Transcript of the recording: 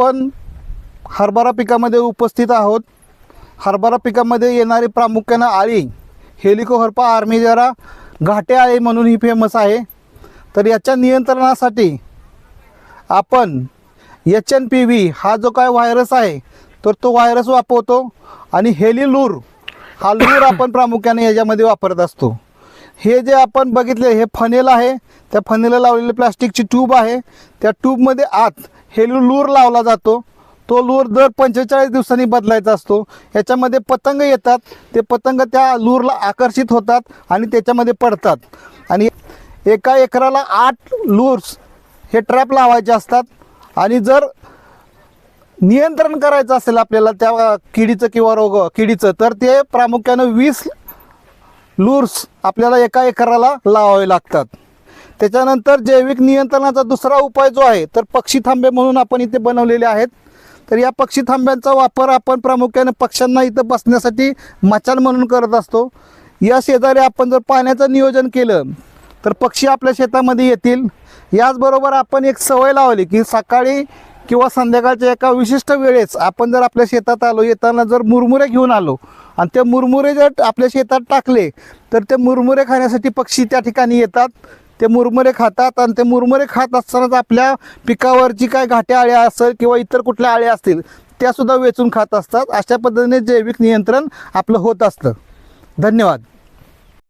आपण हरभरा पिकामध्ये उपस्थित आहोत. हरभरा पिकामध्ये येणारी प्रामुख्यानं आळी हेलिकोहरपा आर्मिजरा घाटे आळी म्हणून ही फेमस आहे. तर याच्या नियंत्रणासाठी आपण एच एन पी व्ही हा जो काय व्हायरस आहे तर तो व्हायरस वापरतो आणि हेलिलूर हा लूर आपण प्रामुख्याने याच्यामध्ये वापरत असतो. हे जे आपण बघितले हे फनेल आहे. त्या फनेला लावलेली प्लास्टिकची ट्यूब आहे. त्या ट्यूबमध्ये आत हे लूर लावला जातो. तो लूर दर पंचेचाळीस दिवसांनी बदलायचा असतो. याच्यामध्ये पतंग येतात. ते पतंग त्या लूरला आकर्षित होतात आणि त्याच्यामध्ये पडतात. आणि एका एकराला आठ लूर्स हे ट्रॅप लावायचे असतात. आणि जर नियंत्रण करायचं असेल आपल्याला त्या किडीचं किंवा रोग किडीचं तर ते प्रामुख्यानं वीस लूर्स आपल्याला एका एकराला लावावे लागतात. त्याच्यानंतर जैविक नियंत्रणाचा दुसरा उपाय जो आहे तर पक्षी थांबे म्हणून आपण इथे बनवलेले आहेत. तर या पक्षी थांब्यांचा वापर आपण प्रामुख्याने पक्ष्यांना इथं बसण्यासाठी मचान म्हणून करत असतो. या शेजारी आपण जर पाण्याचं नियोजन केलं तर पक्षी आपल्या शेतामध्ये येतील. याचबरोबर आपण एक सवय लावली की सकाळी किंवा संध्याकाळच्या एका विशिष्ट वेळेस आपण जर आपल्या शेतात आलो येताना जर मुरमुरे घेऊन आलो आणि ते मुरमुरे जर आपल्या शेतात टाकले तर ते मुरमुरे खाण्यासाठी पक्षी त्या ठिकाणी येतात. ते मुरमुरे खातात आणि ते मुरमुरे खात असतानाच आपल्या पिकावरची काय घाट्या आळ्या असेल किंवा इतर कुठल्या आळ्या असतील त्यासुद्धा वेचून खात असतात. अशा पद्धतीने जैविक नियंत्रण आपलं होत असतं. धन्यवाद.